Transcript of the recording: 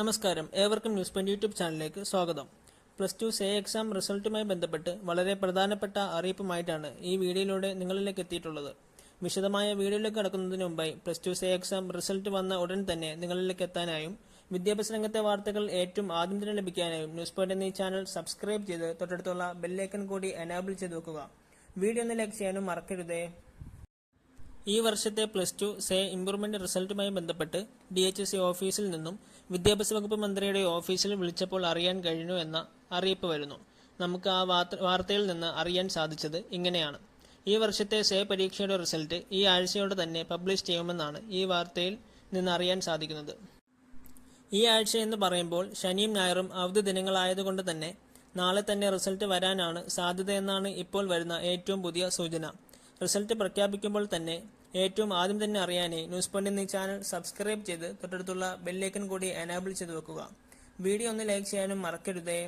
നമസ്കാരം. ഏവർക്കും news point YouTube ചാനലിലേക്ക് സ്വാഗതം. പ്ലസ് ടു സേ എക്സാം റിസൾട്ടുമായി ബന്ധപ്പെട്ട് വളരെ പ്രധാനപ്പെട്ട അറിയിപ്പുമായിട്ടാണ് ഈ വീഡിയോയിലൂടെ നിങ്ങളിലേക്ക് എത്തിയിട്ടുള്ളത്. വിശദമായ വീഡിയോയിലേക്ക് കടക്കുന്നതിന് മുമ്പായി plus two SAY exam result വന്ന ഉടൻ തന്നെ നിങ്ങളിലേക്ക് എത്താനായും വിദ്യാഭ്യാസ രംഗത്തെ വാർത്തകൾ ഏറ്റവും ആദ്യം തന്നെ ലഭിക്കാനായും ന്യൂസ് പോയിന്റ് എന്നീ ചാനൽ സബ്സ്ക്രൈബ് ചെയ്ത് തൊട്ടടുത്തുള്ള ബെല്ലൈക്കൺ കൂടി എനാബിൾ ചെയ്ത് വെക്കുക. വീഡിയോ ഒന്ന് ലൈക്ക് ചെയ്യാനും മറക്കരുതേ. ഈ വർഷത്തെ പ്ലസ് ടു സേ ഇംപ്രൂവ്മെന്റ് റിസൾട്ടുമായി ബന്ധപ്പെട്ട് ഡി എച്ച് സി ഓഫീസിൽ നിന്നും വിദ്യാഭ്യാസ വകുപ്പ് മന്ത്രിയുടെ ഓഫീസിൽ വിളിച്ചപ്പോൾ അറിയാൻ കഴിഞ്ഞു എന്ന അറിയിപ്പ് വരുന്നു. നമുക്ക് ആ വാർത്തയിൽ നിന്ന് അറിയാൻ സാധിച്ചത് ഇങ്ങനെയാണ്. ഈ വർഷത്തെ സേ പരീക്ഷയുടെ റിസൾട്ട് ഈ ആഴ്ചയോടെ തന്നെ പബ്ലിഷ് ചെയ്യുമെന്നാണ് ഈ വാർത്തയിൽ നിന്ന് അറിയാൻ സാധിക്കുന്നത്. ഈ ആഴ്ച എന്ന് പറയുമ്പോൾ ശനിയും ഞായറും അവധി ദിനങ്ങളായതുകൊണ്ട് തന്നെ നാളെ തന്നെ റിസൾട്ട് വരാനാണ് സാധ്യതയെന്നാണ് ഇപ്പോൾ വരുന്ന ഏറ്റവും പുതിയ സൂചന. റിസൾട്ട് പ്രഖ്യാപിക്കുമ്പോൾ തന്നെ ഏറ്റവും ആദ്യം തന്നെ അറിയാനേ ന്യൂസ് പോയിന്റ് എന്നീ ചാനൽ സബ്സ്ക്രൈബ് ചെയ്ത് തൊട്ടടുത്തുള്ള ബെല്ലൈക്കൺ കൂടി എനാബിൾ ചെയ്ത് വെക്കുക. വീഡിയോ ഒന്ന് ലൈക്ക് ചെയ്യാനും മറക്കരുതേ.